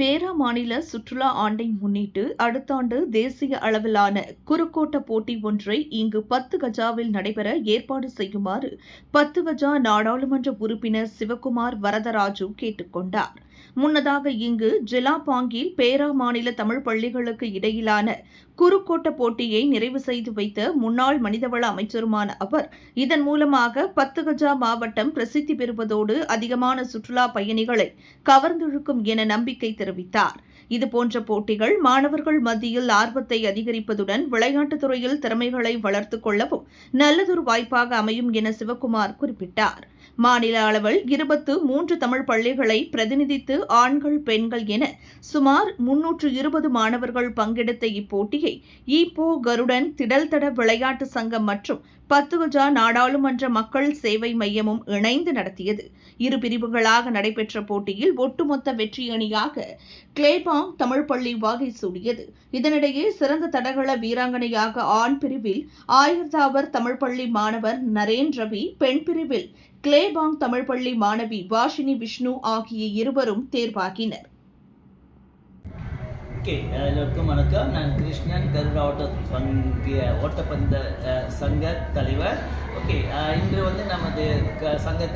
பேரா மாநில சுற்றுலா ஆண்டை முன்னிட்டு அடுத்த ஆண்டு தேசிய அளவிலான குறுக்கோட்ட போட்டி ஒன்றை இங்கு பத்து கஜாவில் நடைபெற ஏற்பாடு செய்யுமாறு பத்து கஜா நாடாளுமன்ற உறுப்பினர் சிவக்குமார் வரதராஜு கேட்டுக்கொண்டார். முன்னதாக இங்கு ஜிலாபாங்கில் பேரா மாநில தமிழ் பள்ளிகளுக்கு இடையிலான குறுக்கோட்ட போட்டியை நிறைவு செய்து வைத்த முன்னாள் மனிதவள அமைச்சருமான அவர் இதன் மூலமாக பத்து கஜா மாவட்டம் பிரசித்தி பெறுவதோடு அதிகமான சுற்றுலா பயணிகளை கவர்ந்திழுக்கும் என நம்பிக்கை தெரிவித்தார். இதுபோன்ற போட்டிகள் மாணவர்கள் மத்தியில் ஆர்வத்தை அதிகரிப்பதுடன் விளையாட்டுத் துறையில் திறமைகளை வளர்த்துக் கொள்ளவும் நல்லதொரு வாய்ப்பாக அமையும் என சிவக்குமார் குறிப்பிட்டார். மாநில அளவில் இருபத்து மூன்று தமிழ் பள்ளிகளை பிரதிநிதித்து ஆண்கள் பெண்கள் என சுமார் முன்னூற்று இருபது மாணவர்கள் பங்கெடுத்த இப்போட்டியை ஈப்போ கருடன் திடல்தட விளையாட்டு சங்கம் மற்றும் பத்துகஜா நாடாளுமன்ற மக்கள் சேவை மையமும் இணைந்து நடத்தியது. இரு பிரிவுகளாக நடைபெற்ற போட்டியில் ஒட்டுமொத்த வெற்றி அணியாக கிளேபாங் தமிழ் பள்ளி வாகை சூடியது. இதனிடையே சிறந்த தடகள வீராங்கனையாக ஆண் பிரிவில் ஆயிரதாவர் தமிழ் பள்ளி மாணவர் நரேன் ரவி பெண் பிரிவில் கிளேபாங் தமிழ் பள்ளி மாணவி வாஷினி விஷ்ணு ஆகிய இருவரும் தேர்வாகினர். ஓகே எல்லோருக்கும் வணக்கம். நான் கிருஷ்ணன் கருடா ஓட்ட பங்கிய ஓட்டப்பந்த சங்க தலைவர். ஓகே இன்று வந்து நமது க- சங்க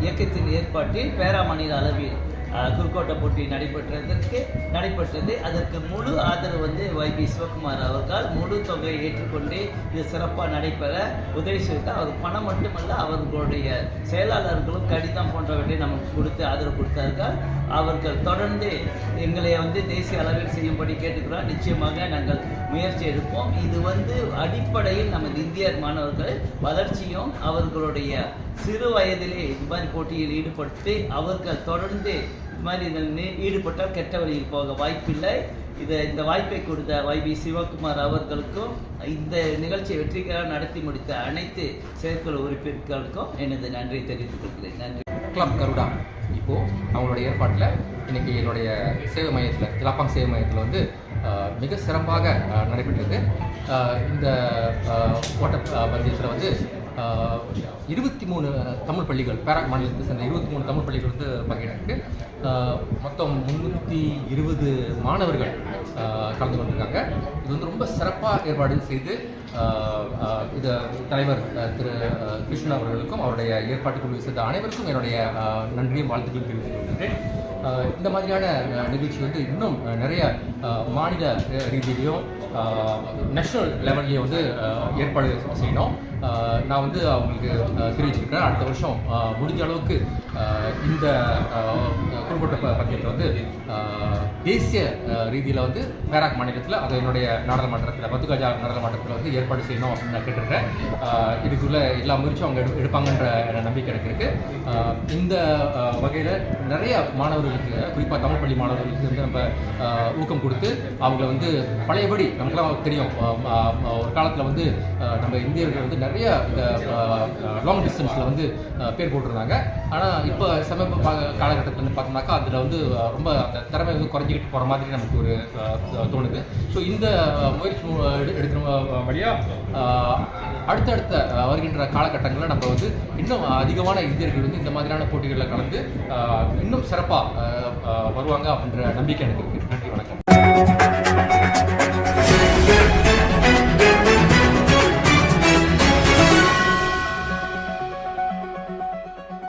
இயக்கத்தின் ஏற்பாட்டில் பேரா அளவில் குறுக்கோட்ட போட்டி நடைபெற்றதற்கு நடைபெற்றது. அதற்கு முழு ஆதரவு வந்து ஒய்பி சிவகுமார் அவர்கள். முழு தொகையை ஏற்றுக்கொண்டு இது சிறப்பாக நடைபெற உதவி செய்து அவர் பணம் மட்டுமல்ல அவர்களுடைய செயலாளர்களும் கடிதம் போன்றவற்றை நமக்கு கொடுத்து ஆதரவு கொடுத்தார்கள். அவர்கள் தொடர்ந்து எங்களை வந்து தேசிய அளவில் செய்யும்படி கேட்டுக்கிறோம் நிச்சயமாக நாங்கள் முயற்சி எடுப்போம். இது வந்து அடிப்படையில் நமது இந்தியர் மாணவர்கள் வளர்ச்சியும் அவர்களுடைய சிறு வயதிலே இது மாதிரி போட்டியில் ஈடுபட்டு அவர்கள் தொடர்ந்து இது மாதிரி இதில் ஈடுபட்டால் கெட்ட வழியில் போக வாய்ப்பில்லை. இதை இந்த வாய்ப்பை கொடுத்த வைபி சிவகுமார் அவர்களுக்கும் இந்த நிகழ்ச்சியை வெற்றிகரமாக நடத்தி முடித்த அனைத்து செயற்குழு உறுப்பினர்களுக்கும் எனது நன்றியை தெரிவித்துக் கொள்கிறேன். நன்றி. கிளப் கருடா. இப்போது அவங்களோட ஏற்பாட்டில் இன்றைக்கி என்னுடைய சேவை மையத்தில் திலாப்பாங் சேவை மையத்தில் வந்து மிக சிறப்பாக நடைபெற்றது இந்த ஓட்ட பந்தயத்தில் வந்து இருபத்தி மூணு தமிழ் பள்ளிகள் பேராக் மாநிலத்தை சேர்ந்த இருபத்தி மூணு தமிழ் பள்ளிகள் வந்து பங்கேற்றிருக்கு. மொத்தம் முந்நூற்றி இருபது மாணவர்கள் கலந்து கொண்டிருக்காங்க. இது வந்து ரொம்ப சிறப்பாக ஏற்பாடு செய்து இது தலைவர் திரு கிருஷ்ணன் அவர்களுக்கும் அவருடைய ஏற்பாட்டு குழு சேர்ந்த அனைவருக்கும் என்னுடைய நன்றியும் வாழ்த்துக்களும் தெரிவித்துக் கொள்கிறேன் இந்த மாதிரியான நிகழ்ச்சி வந்து இன்னும் நிறைய மாநில ரீதியிலையும் நேஷனல் லெவல்லையும் வந்து ஏற்பாடு செய்யணும். நான் வந்து அவங்களுக்கு தெரிவிச்சிருக்கிறேன். அடுத்த வருஷம் முடிஞ்ச அளவுக்கு இந்த குறிப்பிட்ட ப- வந்து தேசிய ரீதியில் வந்து பேராக் மாநிலத்தில் அது என்னுடைய நாடாளுமன்றத்தில் பத்துகஜா நாடாளுமன்றத்தில் வந்து ஏற்பாடு செய்யணும் அப்படின்னு நான் கேட்டிருக்கேன். இதுக்குள்ளே எல்லா முயற்சியும் அவங்க எடு- எடுப்பாங்கன்ற நம்பிக்கை எனக்கு இருக்குது இந்த வகையில் நிறைய மாணவர்களுக்கு குறிப்பாக தமிழ் பள்ளி மாணவர்களுக்கு வந்து நம்ம ஊக்கம் கொடுத்து அவங்கள வந்து பழையபடி நமக்குலாம் தெரியும். ஒரு காலத்தில் வந்து நம்ம இந்தியர்கள் வந்து நிறைய இந்த லாங் டிஸ்டன்ஸில் வந்து பேர் போட்டிருந்தாங்க. ஆனால் இப்போ சமீப காலகட்டத்தில் வந்து பார்த்தோம்னாக்கா அதில் வந்து ரொம்ப அந்த திறமை வந்து குறைஞ்சிக்கிட்டு போகிற மாதிரி நமக்கு ஒரு தோணுது. ஸோ இந்த முயற்சி எடுக்கிற வழியாக அடுத்தடுத்த வருகின்ற காலகட்டங்களில் நம்ம வந்து இன்னும் அதிகமான இந்தியர்கள் வந்து இந்த மாதிரியான போட்டிகளில் கலந்து அஹ், இன்னும் சிறப்பாக வருவாங்க அப்படின்ற நம்பிக்கை எனக்கு இருக்குது நன்றி வணக்கம்.